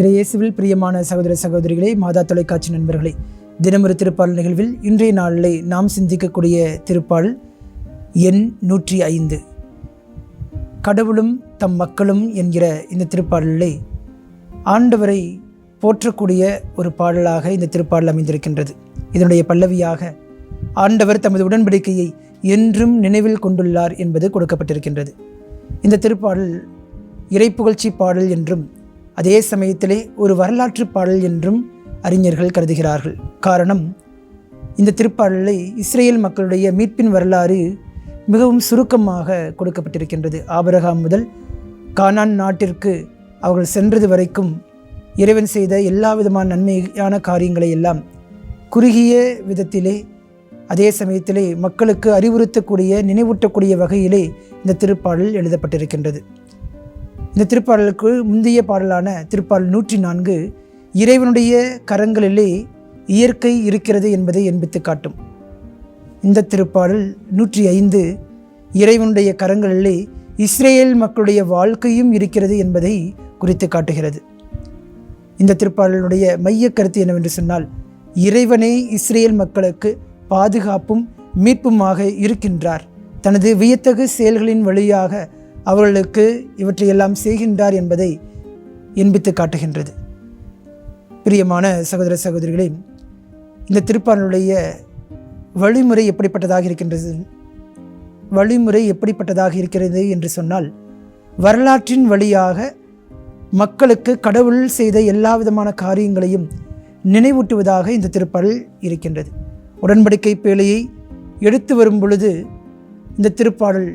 இறையேசுவில் பிரியமான சகோதர சகோதரிகளே மாதா தொலைக்காட்சி நண்பர்களே தினமொரு திருப்பால் நிகழ்வில் இன்றைய நாளிலே நாம் சிந்திக்கக்கூடிய திருப்பால் எண் நூற்றி ஐந்து. கடவுளும் தம் மக்களும் என்கிற இந்த திருப்பாடலே ஆண்டவரை போற்றக்கூடிய ஒரு பாடலாக இந்த திருப்பாடல் அமைந்திருக்கின்றது. இதனுடைய பல்லவியாக ஆண்டவர் தமது உடன்படிக்கையை என்றும் நினைவில் கொண்டுள்ளார் என்பது கொடுக்கப்பட்டிருக்கின்றது. இந்த திருப்பாடல் இறைப்புகழ்ச்சி பாடல் என்றும் அதே சமயத்திலே ஒரு வரலாற்று பாடல் என்றும் அறிஞர்கள் கருதுகிறார்கள். காரணம் இந்த திருப்பாடலை இஸ்ரேல் மக்களுடைய மீட்பின் வரலாறு மிகவும் சுருக்கமாக கொடுக்கப்பட்டிருக்கின்றது. ஆபரகாம் முதல் கானான் நாட்டிற்கு அவர்கள் சென்றது வரைக்கும் இறைவன் செய்த எல்லா விதமான நன்மையான காரியங்களை எல்லாம் குறுகிய விதத்திலே அதே சமயத்திலே மக்களுக்கு அறிவுறுத்தக்கூடிய நினைவூட்டக்கூடிய வகையிலே இந்த திருப்பாடல் எழுதப்பட்டிருக்கின்றது. இந்த திருப்பாடலுக்கு முந்தைய பாடலான திருப்பாடல் நூற்றி நான்கு இறைவனுடைய கரங்களிலே இயற்கை இருக்கிறது என்பதை என்பித்து காட்டும். இந்த திருப்பாடல் நூற்றி ஐந்து இறைவனுடைய கரங்களிலே இஸ்ரேல் மக்களுடைய வாழ்க்கையும் இருக்கிறது என்பதை குறித்து காட்டுகிறது. இந்த திருப்பாடலுடைய மைய கருத்து என்னவென்று சொன்னால் இறைவனே இஸ்ரேல் மக்களுக்கு பாதுகாப்பும் மீட்புமாக இருக்கின்றார். தனது வியத்தகு செயல்களின் வழியாக அவர்களுக்கு இவற்றையெல்லாம் செய்கின்றார் என்பதை என்பித்து காட்டுகின்றது. பிரியமான சகோதர சகோதரிகளே இந்த திருப்பாடலுடைய வழிமுறை எப்படிப்பட்டதாக இருக்கின்றது? வழிமுறை எப்படிப்பட்டதாக இருக்கிறது என்று சொன்னால் வரலாற்றின் வழியாக மக்களுக்கு கடவுள் செய்த எல்லா விதமான காரியங்களையும் நினைவூட்டுவதாக இந்த திருப்பாடல் இருக்கின்றது. உடன்படிக்கை பேழையை எடுத்து வரும் பொழுது இந்த திருப்பாடல்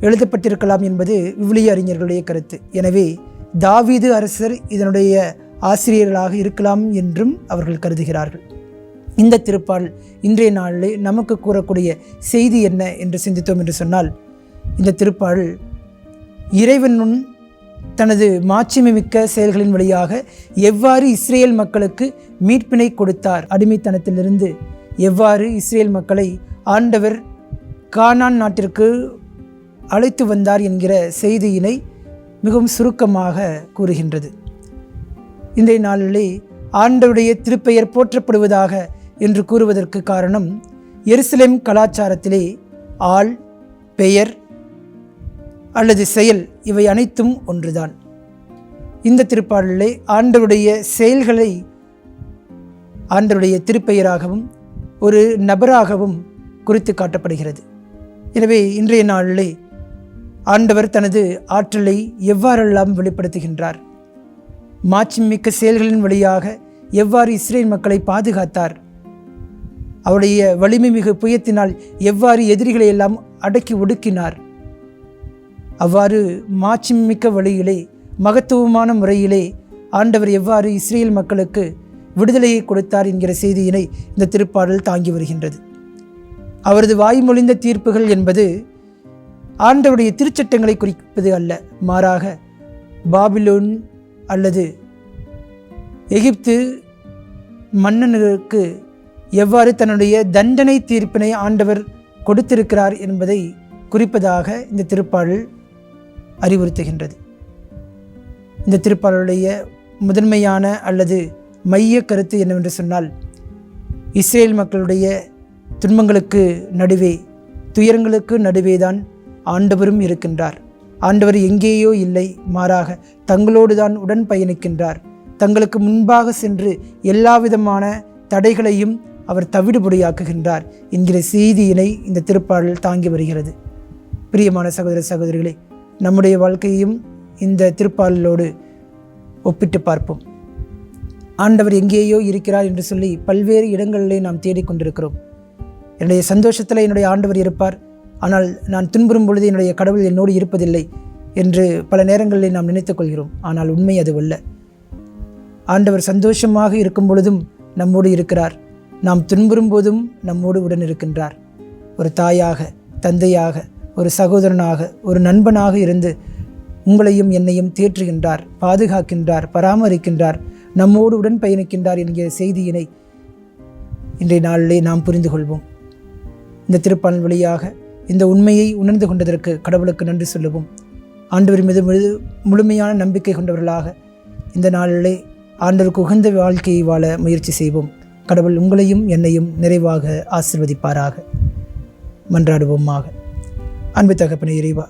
எழுதப்பட்டிருக்கலாம் என்பது விவிலிய அறிஞர்களுடைய கருத்து. எனவே தாவீது அரசர் இதனுடைய ஆசிரியர்களாக இருக்கலாம் என்றும் அவர்கள் கருதுகிறார்கள். இந்த திருப்பால் இன்றைய நாளில் நமக்கு கூறக்கூடிய செய்தி என்ன என்று சிந்தித்தோம் என்று சொன்னால் இந்த திருப்பால் இறைவனுன் தனது மாட்சிமைமிக்க செயல்களின் வழியாக எவ்வாறு இஸ்ரேல் மக்களுக்கு மீட்பினை கொடுத்தார் அடிமைத்தனத்திலிருந்து எவ்வாறு இஸ்ரேல் மக்களை ஆண்டவர் கானான் நாட்டிற்கு அழைத்து வந்தார் என்கிற செய்தியினை மிகவும் சுருக்கமாக கூறுகின்றது. இன்றைய நாளிலே ஆண்டவருடைய திருப்பெயர் போற்றப்படுவதாக என்று கூறுவதற்கு காரணம் எருசலேம் கலாச்சாரத்திலே ஆள் பெயர் அல்லது செயல் இவை அனைத்தும் ஒன்றுதான். இந்த திருப்பாடலிலே ஆண்டருடைய செயல்களை ஆண்டருடைய திருப்பெயராகவும் ஒரு நபராகவும் குறித்து காட்டப்படுகிறது. எனவே இன்றைய நாளிலே ஆண்டவர் தனது ஆற்றலை எவ்வாறெல்லாம் வெளிப்படுத்துகின்றார்? மாட்சிமிக்க செயல்களின் வழியாக எவ்வாறு இஸ்ரேல் மக்களை பாதுகாத்தார்? அவருடைய வலிமை மிகு புயத்தினால் எவ்வாறு எதிரிகளை எல்லாம் அடக்கி ஒடுக்கினார்? அவ்வாறு மாட்சிமிக்க வழியிலே மகத்துவமான முறையிலே ஆண்டவர் எவ்வாறு இஸ்ரேல் மக்களுக்கு விடுதலையை கொடுத்தார் என்கிற செய்தியினை இந்த திருப்பாடல் தாங்கி வருகின்றது. அவரது வாய்மொழிந்த தீர்ப்புகள் என்பது ஆண்டவருடைய திருச்சட்டங்களை குறிப்பது அல்ல. மாறாக பாபிலோன் அல்லது எகிப்து மன்னனுக்கு எவ்வாறு தன்னுடைய தண்டனை தீர்ப்பினை ஆண்டவர் கொடுத்திருக்கிறார் என்பதை குறிப்பதாக இந்த திருப்பாடல் அறிவுறுத்துகின்றது. இந்த திருப்பாடலுடைய முதன்மையான அல்லது மைய கருத்து என்னவென்று சொன்னால் இஸ்ரேல் மக்களுடைய துன்பங்களுக்கு நடுவே துயரங்களுக்கு நடுவே தான் ஆண்டவரும் இருக்கின்றார். ஆண்டவர் எங்கேயோ இல்லை மாறாக தங்களோடு தான் உடன் பயணிக்கின்றார். தங்களுக்கு முன்பாக சென்று எல்லா விதமான தடைகளையும் அவர் தவிடுபொடியாக்குகின்றார். என்கிற செய்தியினை இந்த திருப்பாடல் தாங்கி வருகிறது. பிரியமான சகோதர சகோதரிகளே நம்முடைய வாழ்க்கையையும் இந்த திருப்பாடலோடு ஒப்பிட்டு பார்ப்போம். ஆண்டவர் எங்கேயோ இருக்கிறார் என்று சொல்லி பல்வேறு இடங்களிலே நாம் தேடிக்கொண்டிருக்கிறோம். என்னுடைய சந்தோஷத்தில் என்னுடைய ஆண்டவர் இருப்பார். ஆனால் நான் துன்புறும் பொழுது என்னுடைய கடவுள் என்னோடு இருப்பதில்லை என்று பல நேரங்களில் நாம் நினைத்துக் கொள்கிறோம். ஆனால் உண்மை அது அல்ல. ஆண்டவர் சந்தோஷமாக இருக்கும் பொழுதும் நம்மோடு இருக்கிறார். நாம் துன்புறும் போதும் நம்மோடு உடன் இருக்கின்றார். ஒரு தாயாக தந்தையாக ஒரு சகோதரனாக ஒரு நண்பனாக இருந்து உங்களையும் என்னையும் தேற்றுகின்றார் பாதுகாக்கின்றார் பராமரிக்கின்றார் நம்மோடு உடன் பயணிக்கின்றார் என்கிற செய்தியினை இன்றைய நாளிலே நாம் புரிந்து கொள்வோம் இந்த திருப்பான் வழியாக இந்த உண்மையை உணர்ந்து கொண்டதற்கு கடவுளுக்கு நன்றி சொல்லுவோம். ஆண்டவர் மீது முழு முழுமையான நம்பிக்கை கொண்டவர்களாக இந்த நாளிலே ஆண்டவருக்கு உகந்த வாழ்க்கையை வாழ முயற்சி செய்வோம். கடவுள் உங்களையும் என்னையும் நிறைவாக ஆசிர்வதிப்பாராக. மன்றாடுவோமாக. அன்பு தகப்பன இறைவா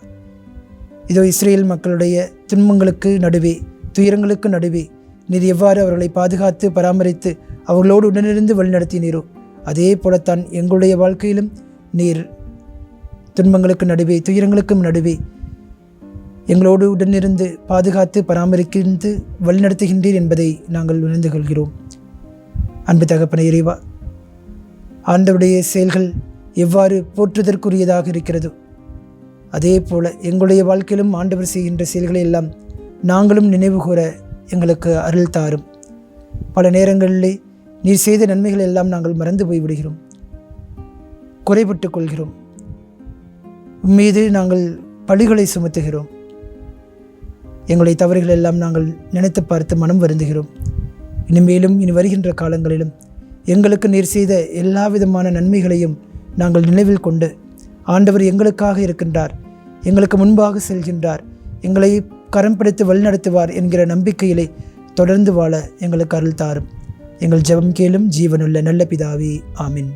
இதோ இஸ்ரேல் மக்களுடைய துன்பங்களுக்கு நடுவே துயரங்களுக்கு நடுவே நீர் எவ்வாறு அவர்களை பாதுகாத்து பராமரித்து அவர்களோடு உடனிருந்து வழிநடத்தினீரோ அதே போலத்தான் எங்களுடைய வாழ்க்கையிலும் நீர் துன்பங்களுக்கு நடுவே துயரங்களுக்கும் நடுவே. எங்களோடு உடனிருந்து பாதுகாத்து பராமரிக்கின்று வழிநடத்துகின்றீர் என்பதை நாங்கள் உணர்ந்து கொள்கிறோம். அன்பு தகப்பன இறைவா ஆண்டவுடைய செயல்கள் எவ்வாறு போற்றுதற்குரியதாக இருக்கிறதோ அதே போல எங்களுடைய வாழ்க்கையிலும் ஆண்டவர் செய்கின்ற செயல்களை எல்லாம் நாங்களும் நினைவு கூற எங்களுக்கு அருள் தாரும். பல நேரங்களிலே நீர் செய்த நன்மைகள் எல்லாம் நாங்கள் மறந்து போய்விடுகிறோம். குறைபட்டு கொள்கிறோம். மீது நாங்கள் பழிகளை சுமத்துகிறோம். எங்களுடைய தவறுகள் எல்லாம் நாங்கள் நினைத்து பார்த்து மனம் வருந்துகிறோம். இனிமேலும் இனி வருகின்ற காலங்களிலும் எங்களுக்கு நீர் செய்த எல்லா விதமான நன்மைகளையும் நாங்கள் நினைவில் கொண்டு ஆண்டவர் எங்களுக்காக இருக்கின்றார். எங்களுக்கு முன்பாக செல்கின்றார். எங்களை கரம் பிடித்து வழிநடத்துவார் என்கிற நம்பிக்கையிலே தொடர்ந்து வாழ எங்களுக்கு அருள் தாரும். எங்கள் ஜெபம் கேளும் ஜீவனுள்ள நல்ல பிதாவி ஆமின்.